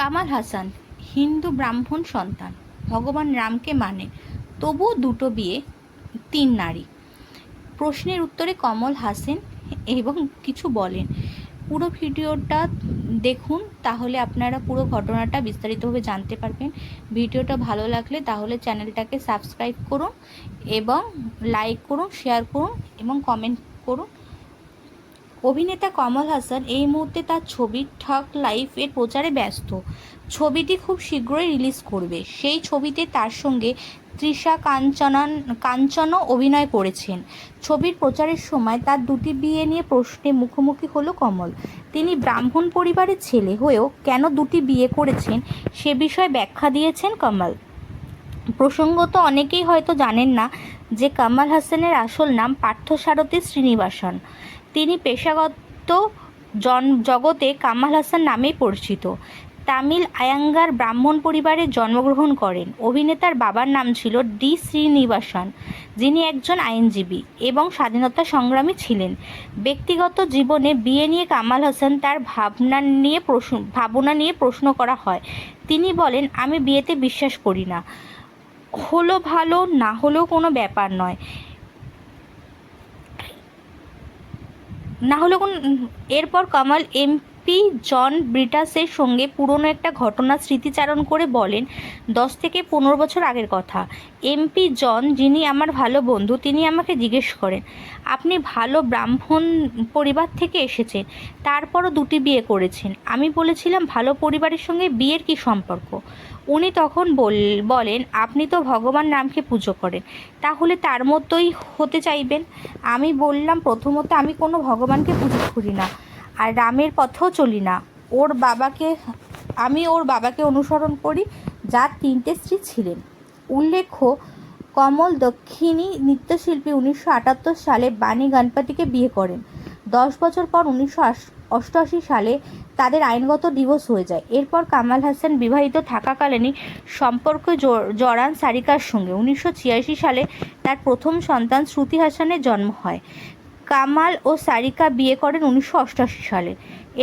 কামাল হাসান, হিন্দু ব্রাহ্মণ সন্তান। ভগবান রামকে মানে তবুও দুটো বিয়ে, তিন নারী। প্রশ্নের উত্তরে কমল হাসেন এবং কিছু বলেন। পুরো ভিডিওটা দেখুন, তাহলে আপনারা পুরো ঘটনাটা বিস্তারিতভাবে জানতে পারবেন। ভিডিওটা ভালো লাগলে তাহলে চ্যানেলটাকে সাবস্ক্রাইব করুন এবং লাইক করুন শেয়ার করুন এবং কমেন্ট করুন। অভিনেতা কমল হাসান এই মুহূর্তে তার ছবি ঠক লাইফ এর প্রচারে ব্যস্ত। ছবিটি খুব শীঘ্রই রিলিজ করবে। সেই ছবিতে তার সঙ্গে তৃষা কাঞ্চনন, কাঞ্চনও অভিনয় করেছেন। ছবির প্রচারের সময় তার দুটি বিয়ে নিয়ে প্রশ্নে মুখোমুখি হলো কমল। তিনি ব্রাহ্মণ পরিবারের ছেলে হয়েও কেন দুটি বিয়ে করেছেন সে বিষয়ে ব্যাখ্যা দিয়েছেন কমল। প্রসঙ্গত অনেকেই হয়তো জানেন না যে কামাল হাসানের আসল নাম পার্থসারথী শ্রীনিবাসন। তিনি পেশাগত জন, জগতে কামাল হাসান নামেই পরিচিত। তামিল আয়াঙ্গার ব্রাহ্মণ পরিবারে জন্মগ্রহণ করেন। অভিনেতার বাবার নাম ছিল ডি শ্রীনিবাসন, যিনি একজন আইনজীবী এবং স্বাধীনতা সংগ্রামী ছিলেন। ব্যক্তিগত জীবনে বিয়ে নিয়ে কামাল হাসান তার ভাবনা নিয়ে প্রশ্ন, ভাবনা নিয়ে প্রশ্ন করা হয়। তিনি বলেন, আমি বিয়েতে বিশ্বাস করি না। হলো ভালো, না হলেও কোনো ব্যাপার নয়। না হলে কোন এরপর কামাল এমপি জন ব্রিটাসের সঙ্গে পুরনো একটা ঘটনা স্মৃতিচারণ করে বলেন, দশ থেকে পনেরো বছর আগের কথা। এমপি জন, যিনি আমার ভালো বন্ধু, তিনি আমাকে জিজ্ঞেস করেন, আপনি ভালো ব্রাহ্মণ পরিবার থেকে এসেছেন, তারপরও দুটি বিয়ে করেছেন। আমি বলেছিলাম, ভালো পরিবারের সঙ্গে বিয়ের কি সম্পর্ক? উনি তখন বল, বলেন, আপনি তো ভগবান রামকে পুজো করেন, তাহলে তার মতোই হতে চাইবেন? আমি বললাম, প্রথমত আমি কোনো ভগবানকে পুজো করি না। আর রামের পথেও চলি না। ওর বাবাকে, আমি ওর বাবাকে অনুসরণ করি, যার তিনটে স্ত্রী ছিলেন। উল্লেখ্য, কমল দক্ষিণী নৃত্যশিল্পী উনিশশো আটাত্তর সালে বাণী গণপতিকে বিয়ে করেন। দশ বছর পর উনিশশো অষ্টআশি সালে তাদের আইনগত ডিভোর্স হয়ে যায়। এরপর কামাল হাসান বিবাহিত থাকাকালীনই সম্পর্ক জড়ান সারিকার সঙ্গে। উনিশশো ছিয়াশি সালে তার প্রথম সন্তান শ্রুতি হাসানের জন্ম হয়। কামাল ও সারিকা বিয়ে করেন উনিশশো অষ্টআশি সালে।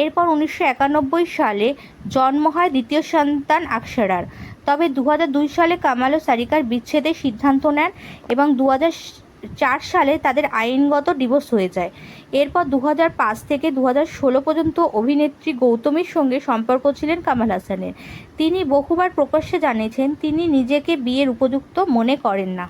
এরপর উনিশশো একানব্বই সালে জন্ম হয় দ্বিতীয় সন্তান আকসারার। তবে দু দুই সালে কামাল ও সারিকার বিচ্ছেদের সিদ্ধান্ত নেন এবং দু চার সালে তাদের আইনগত ডিভোর্স হয়ে যায়। এরপর দু পাঁচ থেকে দু ষোলো পর্যন্ত অভিনেত্রী গৌতমীর সঙ্গে সম্পর্ক ছিলেন কামাল হাসানের। তিনি বহুবার প্রকাশ্যে জানিয়েছেন, তিনি নিজেকে বিয়ের উপযুক্ত মনে করেন না।